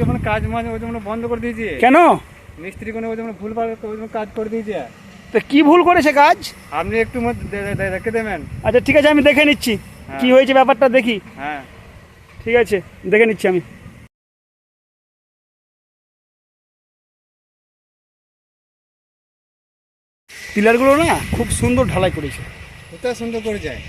যখন কাজ মাঝে ওই জন্য বন্ধ করে দিয়েছে। কেন? মিস্ত্রি কোনো ওই জন্য ভুল ভালো ওই জন্য কাজ করে দিয়েছে। তো কি ভুল করেছে কাজ? আপনি একটু মধ্যে দে- দে- দে- রেখে দেবেন। আচ্ছা ঠিক আছে আমি দেখে নিচ্ছি হ্যাঁ। কি হয়েছে ব্যাপারটা দেখি। হ্যাঁ। ঠিক আছে দেখে নিচ্ছি আমি। পিলারগুলো না খুব সুন্দর ঢালাই করেছে। কোথায় সুন্দর করে যায়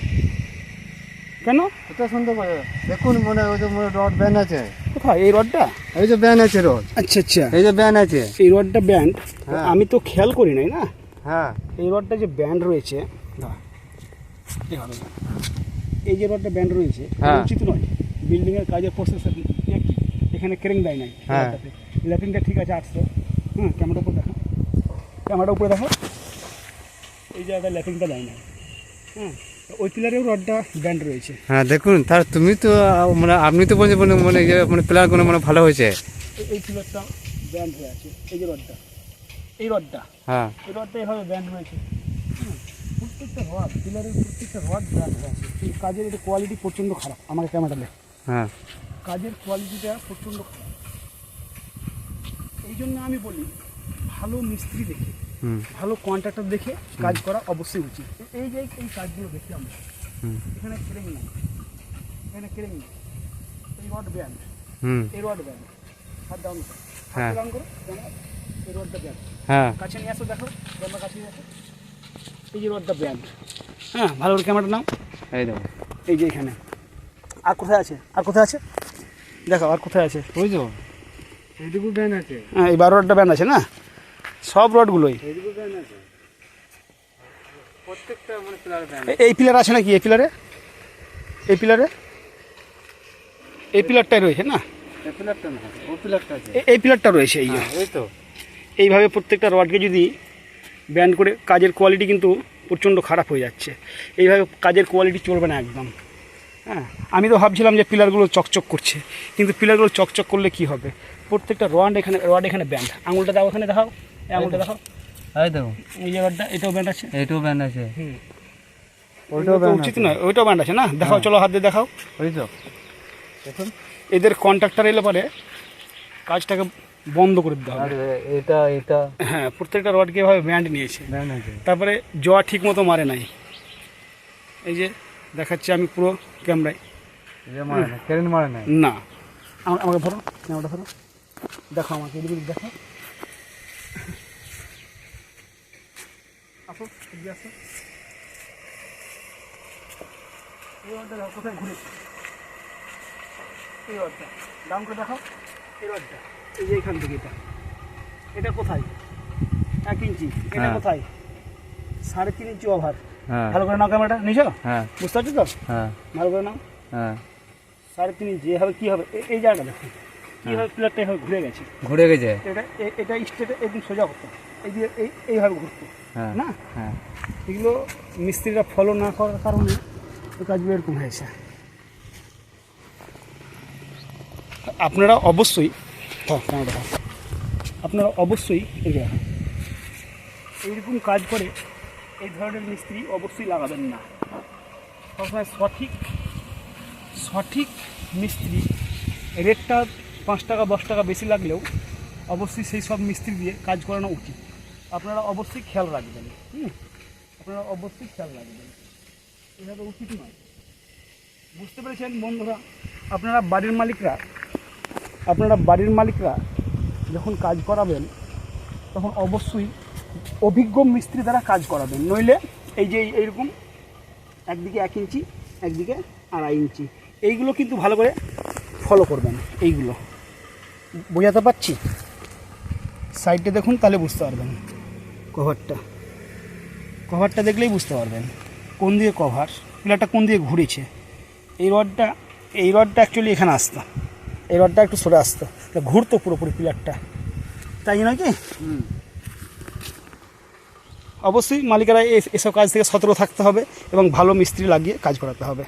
কেন? কোথায় সুন্দর করে দেখুন মনে ওই যে মনে রড ব্যান আছে। কোথায়? এই রডটা? এই যে ব্যান আছে রড। আচ্ছা আচ্ছা। এই যে ব্যান আছে। এই রডটা ব্যান্ড হ্যাঁ। আমি তো খেয়াল করি নাই না? হ্যাঁ। এই রডটা যে ব্যান্ড রয়েছে এই যে রডটা ব্যান্ড রয়েছে হ্যাঁ। উচিত নয়। বিল্ডিং এর কাজের প্রসেস এখানে ক্রেং দেয় নাই। হ্যাঁ। ল্যাপিংটা ঠিক আছে আটশো। হুম ক্যামেরা উপরে দেখো। ক্যামেরার উপরে দেখো। এই জায়গায় ল্যাপিংটা দেয় নাই। হ্যাঁ ওই পিলারেও রডটা ব্যান্ড রয়েছে। হ্যাঁ দেখুন তার তুমি তো মানে আপনি তো বলছেন মানে মানে যে মানে প্লেয়ারগুলো মানে ভালো হয়েছে। এই- পিলারটা ব্যান্ড হয়ে আছে এই যে রডটা। এই রডটা। হ্যাঁ। এই রডটা এভাবে ব্যান্ড হুম, প্রত্যেকটা রড পিলারের প্রত্যেকটা রড ব্যান্ড হয়ে আছে। এই কাজের এটা কোয়ালিটি প্রচণ্ড খারাপ আমাকে ক্যামেরা দেখ হ্যাঁ। কাজের কোয়ালিটিটা প্রচণ্ড খারাপ। এই জন্য আমি বলি ভালো মিস্ত্রি দেখে ভালো কন্ট্রাক্টর দেখে কাজ করা অবশ্যই উচিত। এই যে এই কাজগুলো দেখি আমরা। এখানে ক্রেং নেই। এখানে ক্রেং নেই। এই রড ব্যান্ড হুম। এই রড ব্যান্ড হাত ডাউন করো। হ্যাঁ। হাত ডাউন করো ক্যামেরা, এই রডটা ব্যান্ড হ্যাঁ। কাছে নিয়ে আসো দেখো ক্যামেরা কাছে নিয়ে আসো। এই যে রডটা ব্যান্ড হ্যাঁ ভালো করে ক্যামেরাটা নাও। এই দেখো। এই যে এখানে। আর কোথায় আছে? আর কোথায় আছে? দেখো আর কোথায় আছে? বুঝছ এইটুকু ব্যান আছে। হ্যাঁ এই বারো রডটা ব্যান্ড আছে না? সব রডগুলোই। মানে এই পিলার আছে নাকি এই পিলারে এই পিলারে এই পিলারটাই রয়েছে না? এই পিলারটা রয়েছে এই হ্যাঁ, এই তো। এইভাবে প্রত্যেকটা রডকে যদি ব্যান্ড করে কাজের কোয়ালিটি কিন্তু প্রচণ্ড খারাপ হয়ে যাচ্ছে। এইভাবে কাজের কোয়ালিটি চলবে না একদম। হ্যাঁ আমি তো ভাবছিলাম যে পিলারগুলো চকচক করছে কিন্তু পিলারগুলো চকচক করলে কি হবে? প্রত্যেকটা রড এখানে রড এখানে ব্যান্ড আঙুলটা দাও এখানে দেখাও আঙুলটা এই দেখো। এই যে রডটা এটাও ব্যান্ড আছে? এইটাও ব্যান আছে। হুম। ওইটাও ওইটাও ব্যান উচিত নয় ওইটাও ব্যান্ড আছে না? দেখাও চলো হাত দিয়ে দেখাও। ওই তো। দেখুন এদের কন্ট্রাক্টর এলে পরে কাজটাকে বন্ধ করে দিতে হবে। এটা এটা। হ্যাঁ প্রত্যেকটা রডকে এভাবে ব্যান্ড নিয়েছে। তারপরে জোয়া ঠিক মতো মারে নাই। এই যে দেখাচ্ছি আমি পুরো ক্যামেরায়। মারে না কারেন্ট মারে না না। আমা- আমাকে ধরো ক্যামেরাটা ধরো। দেখো আমাকে এদিকে এদিকে দেখো আসো এই রডটা দেখো কোথায় ঘুরে? এই রডটা ডাউন করে দেখো এই রডটা এই যে এখান থেকে এটা। এটা কোথায়? এক ইঞ্চি। এটা হ্যাঁ। কোথায়? সাড়ে তিন ইঞ্চি ওভার হ্যাঁ। ভালো করে নাও ক্যামেরাটা। নিছো? হ্যাঁ। বুঝতে পারছ তো? ভালো করে নাও। সাড়ে তিন ইঞ্চি। এভাবে কী হবে? এই জায়গাটা দেখো। কীভাবে প্লেয়ারটা এভাবে ঘুরে গেছে? ঘুরে গেছে। এটা এটা স্টেটে একদম সোজা করতো এই যে এই এইভাবে ঘুরতো হ্যাঁ না? হ্যাঁ। এগুলো মিস্ত্রিরা ফলো না করার কারণে এই কাজগুলো এরকম হয়েছে। আপনারা অবশ্যই আপনারা অবশ্যই এইরকম কাজ করে এই ধরনের মিস্ত্রি অবশ্যই লাগাবেন না। সবসময় সঠিক সঠিক মিস্ত্রি রেটটা পাঁচ টাকা দশ টাকা বেশি লাগলেও অবশ্যই সেই সব মিস্ত্রি দিয়ে কাজ করানো উচিত। আপনারা অবশ্যই খেয়াল রাখবেন। হুম, আপনারা অবশ্যই খেয়াল রাখবেন। এভাবে উচিত নয়। বুঝতে পেরেছেন বন্ধুরা? আপনারা বাড়ির মালিকরা, আপনারা বাড়ির মালিকরা যখন কাজ করাবেন, তখন অবশ্যই অভিজ্ঞ মিস্ত্রি দ্বারা কাজ করাবেন। নইলে এই যে এই- এইরকম একদিকে এক ইঞ্চি, একদিকে আড়াই ইঞ্চি। এইগুলো কিন্তু ভালো করে ফলো করবেন, এইগুলো। বোঝাতে পারছি? সাইডে দেখুন, তাহলে বুঝতে পারবেন। কভারটা কভারটা দেখলেই বুঝতে পারবেন কোন দিকে কভার পিলারটা কোন দিকে ঘুরেছে। এই রডটা এই রডটা অ্যাকচুয়ালি এখানে আসতো। এই রডটা একটু সরে আসতো। ঘুরতো পুরোপুরি পিলারটা তাই নয় কি? অবশ্যই মালিকেরা এসব কাজ থেকে সতর্ক থাকতে হবে এবং ভালো মিস্ত্রি লাগিয়ে কাজ করাতে হবে।